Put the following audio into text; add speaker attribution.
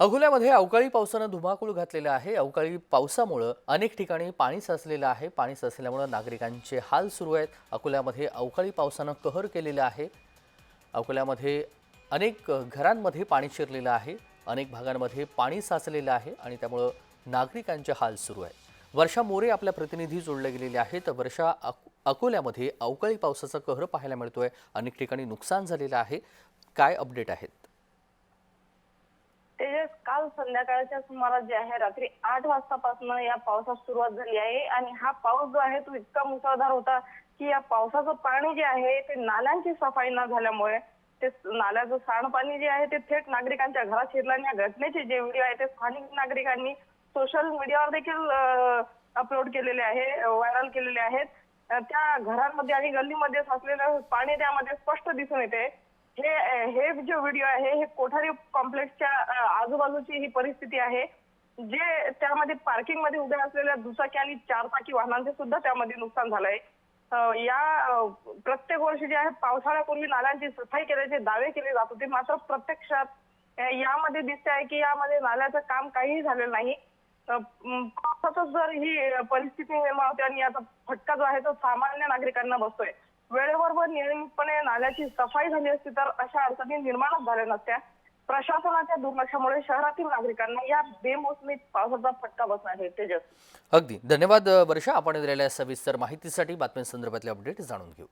Speaker 1: अकोल्यामध्ये अवकाळी पावसानं धुमाकूळ घातलेला आहे. अवकाळी पावसामुळं अनेक ठिकाणी पाणी साचलेलं आहे. पाणी साचल्यामुळं नागरिकांचे हाल सुरू आहेत. अकोल्यामध्ये अवकाळी पावसानं कहर केलेला आहे. अकोल्यामध्ये अनेक घरांमध्ये पाणी शिरलेलं आहे. अनेक भागांमध्ये पाणी साचलेलं आहे आणि त्यामुळं नागरिकांचे हाल सुरू आहेत. वर्षा मोरे आपल्या प्रतिनिधी जोडले गेलेले आहेत. वर्षा अक अकोल्यामध्ये अवकाळी पावसाचा कहर पाहायला मिळतोय. अनेक ठिकाणी नुकसान झालेलं आहे. काय अपडेट आहेत?
Speaker 2: काल संध्याकाळच्या सुमारास जे आहे रात्री आठ वाजतापासून या पावसास सुरुवात झाली आहे. आणि हा पाऊस जो आहे तो इतका मुसळधार होता की या पावसाचं पाणी जे आहे ते नाल्यांची सफाई न झाल्यामुळे ते नाल्याचं सांडपाणी जे आहे ते थेट नागरिकांच्या घरात शिरलं आणि या घटनेचे जे व्हिडिओ आहे ते स्थानिक नागरिकांनी सोशल मीडियावर देखील अपलोड केलेले आहे व्हायरल केलेले आहेत. त्या घरांमध्ये आणि गल्लीमध्ये साचलेलं पाणी त्यामध्ये स्पष्ट दिसून येते. हे हे जे व्हिडिओ आहे हे कोठारी कॉम्प्लेक्सच्या आजूबाजूची ही परिस्थिती आहे. जे त्यामध्ये पार्किंगमध्ये उभ्या असलेल्या दुचाकी आणि चारचाकी वाहनांचे सुद्धा त्यामध्ये नुकसान झालंय. या प्रत्येक वर्षी जे आहे पावसाळ्यापूर्वी नाल्यांची सफाई केल्याचे दावे केले जात होते. मात्र प्रत्यक्षात यामध्ये दिसते आहे की यामध्ये नाल्याचं काम काहीही झालेलं नाही. अ, पावसातच जर ही परिस्थिती निर्माण होते आणि याचा फटका जो आहे तो सामान्य नागरिकांना बसतोय. वेळेवर व नियमितपणे नाल्याची सफाई झाली असती तर अशा अडचणी निर्माणच झाल्या नसत्या. प्रशासनाच्या दुर्लक्षामुळे शहरातील नागरिकांना या बेमोसमी पावसाचा फटका बसणार आहे. तेजस.
Speaker 1: अगदी. धन्यवाद वर्षा. आपण दिलेल्या सविस्तर माहितीसाठी बातम्यांसंदर्भातले अपडेट जाणून घेऊ.